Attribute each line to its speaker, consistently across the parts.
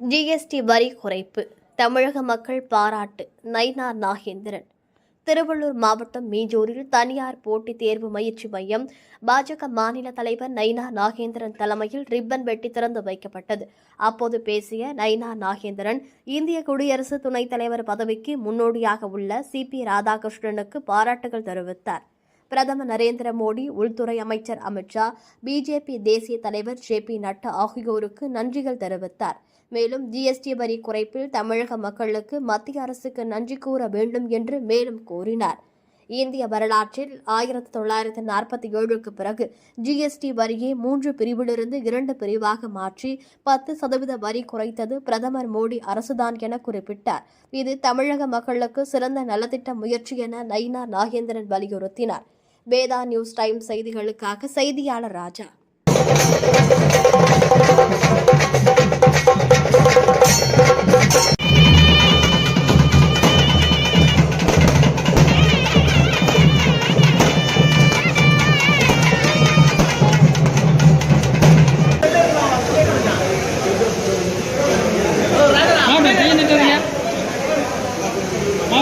Speaker 1: GST வரி குறைப்பு தமிழக மக்கள் பாராட்டு நைனா நாகேந்திரன். திருவள்ளூர் மாவட்டம் மீஞ்சூரில் தனியார் போட்டித் தேர்வு பயிற்சி மையம் பாஜக மாநில தலைவர் நைனா நாகேந்திரன் தலைமையில் ரிப்பன் வெட்டி திறந்து வைக்கப்பட்டது. அப்போது பேசிய நைனா நாகேந்திரன் இந்திய குடியரசு துணைத் தலைவர் பதவிக்கு முன்னோடியாக உள்ள சி பி ராதாகிருஷ்ணனுக்கு பாராட்டுகள் தெரிவித்தார். பிரதமர் நரேந்திர மோடி உள்துறை அமைச்சர் அமித்ஷா பிஜேபி தேசிய தலைவர் ஜே பி நட்டா ஆகியோருக்கு நன்றிகள் தெரிவித்தார். மேலும் ஜிஎஸ்டி வரி குறைப்பில் தமிழக மக்களுக்கு மத்திய அரசுக்கு நன்றி கூற வேண்டும் என்று மேலும் கூறினார். இந்திய வரலாற்றில் ஆயிரத்தி தொள்ளாயிரத்தி நாற்பத்தி ஏழுக்கு பிறகு ஜிஎஸ்டி வரியை மூன்று பிரிவிலிருந்து இரண்டு பிரிவாக மாற்றி பத்து சதவீத வரி குறைத்தது பிரதமர் மோடி அரசுதான் என குறிப்பிட்டார். இது தமிழக மக்களுக்கு சிறந்த நலத்திட்ட முயற்சி என நயினா நாகேந்திரன் வலியுறுத்தினார். வேதா நியூஸ் டைம் செய்திகளுக்காக செய்தியாளர் ராஜா.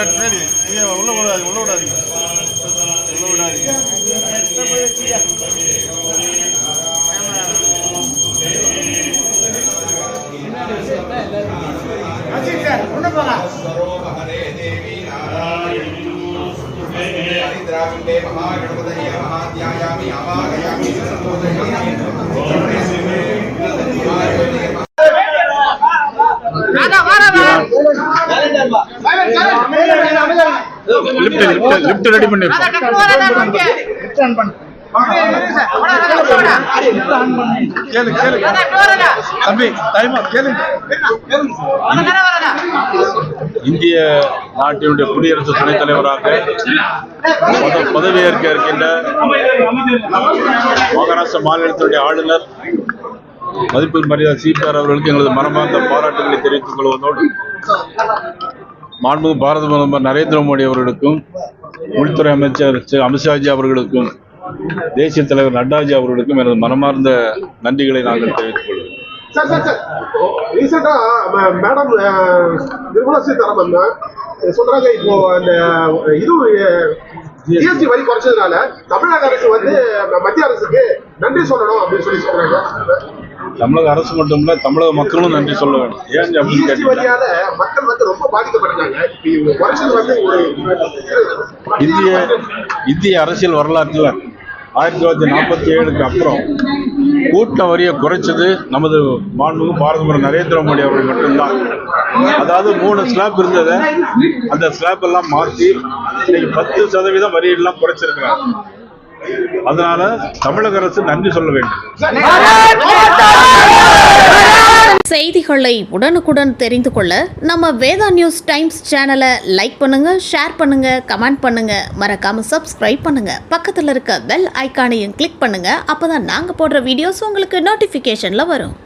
Speaker 2: சார்
Speaker 3: பின்னாடி ஐயா உள்ள விடாது உள்ள விடாதீங்க உள்ள விடாதீங்க
Speaker 4: ஹரிதிராவிண்டே மகாகணபதய மகாத்யாயாமி அமாகயாமி சம்போதயாமி ராதா வாரா வாரா வாரா வாரா
Speaker 3: லிஃப்ட் லிஃப்ட் லிஃப்ட் ரெடி பண்ணிருக்கோம். கேளு கேளு. தம்பி டைமா கேளுங்க இந்திய நாட்டினுடைய குடியரசு துணைத் தலைவராக பத- பதவியேற்க இருக்கின்ற மகாராஷ்டிரா மாநிலத்தினுடைய ஆளுநர் மதிப்பு மரியாதை சிபிஆர் அவர்களுக்கு எங்களது மனமார்ந்த பாராட்டுகளை தெரிவித்துக் கொள்வதோடு மாண்புமிகு பாரத பிரதமர் நரேந்திர மோடி அவர்களுக்கும் உள்துறை அமைச்சர் திரு அமித்ஷாஜி அவர்களுக்கும் தேசிய தலைவர் நட்டாஜி அவர்களுக்கும் எனது மனமார்ந்த நன்றிகளை நாங்கள் தெரிவித்துக் கொள்கிறோம்.
Speaker 5: Sir sir sir. ரீசெண்டா மேடம் நிர்மலா சீதாராமன் சொல்றாங்க இப்போ அந்த இது ஜிஎஸ்டி வரி குறைச்சதுனால தமிழக அரசு வந்து மத்திய அரசுக்கு நன்றி சொல்லணும் அப்படின்னு சொல்லி சொல்றாங்க.
Speaker 3: தமிழக அரசு மட்டும் இல்ல தமிழக மக்களும் நன்றி சொல்ல வேண்டும். ஏன் அப்படின்னு கேட்டீங்கன்னா
Speaker 5: மக்கள் வந்து ரொம்ப ஒரு
Speaker 3: இந்திய இந்திய அரசியல் வரலாற்றில் ஆயிரத்தி தொள்ளாயிரத்தி நாற்பத்தி ஏழுக்கு அப்புறம் கூட்ட வரியை குறைச்சது நமது மாண்புமிகு பாரத பிரதமர் நரேந்திர மோடி அவர்கள் மட்டும்தான். அதாவது மூணு ஸ்லாப் இருந்ததை அந்த ஸ்லாப் எல்லாம் மாற்றி இன்னைக்கு பத்து சதவீதம் வரி எல்லாம் குறைச்சிருக்கிறாங்க. அதனால தமிழக அரசு நன்றி சொல்ல வேண்டும்.
Speaker 6: செய்திகளை உடனுக்குடன் தெரிந்து கொள்ள நம்ம வேதா நியூஸ் டைம்ஸ் சேனலை லைக் பண்ணுங்க ஷேர் பண்ணுங்க கமெண்ட் பண்ணுங்க. மறக்காம சப்ஸ்கிரைப் பண்ணுங்க. பக்கத்தில் இருக்க பெல் ஐக்கானையும் கிளிக் பண்ணுங்க. அப்பதான் நாங்க போடுற வீடியோஸ் உங்களுக்கு நோட்டிஃபிகேஷன்ல வரும்.